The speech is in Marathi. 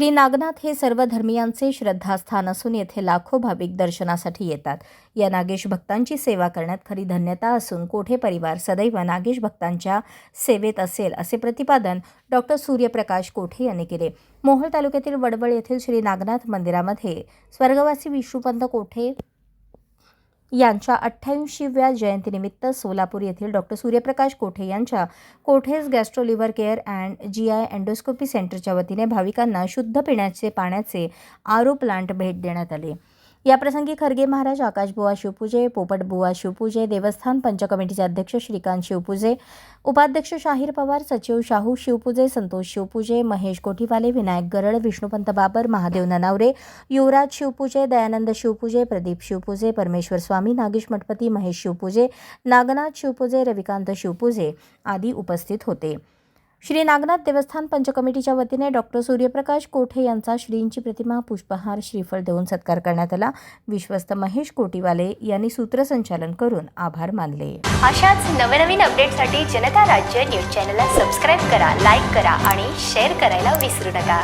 श्री नागनाथ हे सर्व धर्मियांचे श्रद्धास्थान असून येथे लाखो भाविक दर्शनासाठी येतात. या नागेश भक्तांची सेवा करण्यात खरी धन्यता असून कोठे परिवार सदैव नागेश भक्तांच्या सेवेत असेल असे प्रतिपादन डॉक्टर सूर्यप्रकाश कोठे यांनी केले. मोहोळ तालुक्यातील वडवळ येथील श्री नागनाथ मंदिरामध्ये स्वर्गवासी विष्णुपंत कोठे? यांच्या अठ्ठ्याऐंशीव्या जयंतीनिमित्त सोलापूर येथील डॉक्टर सूर्यप्रकाश कोठे यांच्या Kothe's gastro liver care and G I endoscopy सेंटरच्या वतीने भाविकांना शुद्ध पिण्याचे पाण्याचे आरो प्लांट भेट देण्यात आले. याप्रसंगी खरगे महाराज आकाशबुवा शिवपूजे पोपटबुवा शिवपूजे देवस्थान पंच कमिटीचे अध्यक्ष श्रीकांत शिवपूजे उपाध्यक्ष शाहीर पवार सचिव शाहू शिवपूजे संतोष शिवपूजे महेश कोठीवाले विनायक गरड विष्णुपंत बाबर महादेव ननावरे युवराज शिवपूजे दयानंद शिवपूजे प्रदीप शिवपूजे परमेश्वर स्वामी नागेश मठपती महेश शिवपूजे नागनाथ शिवपूजे रविकांत शिवपूजे आदी उपस्थित होते. श्री नागनाथ देवस्थान पंचकमिटीच्या वतीने डॉक्टर सूर्यप्रकाश कोठे यांचा श्रींची प्रतिमा पुष्पहार श्रीफळ देऊन सत्कार करण्यात आला. विश्वस्त महेश कोटीवाले यांनी सूत्रसंचालन करून आभार मानले. अशाच नवनवीन अपडेटसाठी जनता राज्य न्यूज चॅनलला सबस्क्राईब करा लाईक करा आणि शेअर करायला विसरू नका.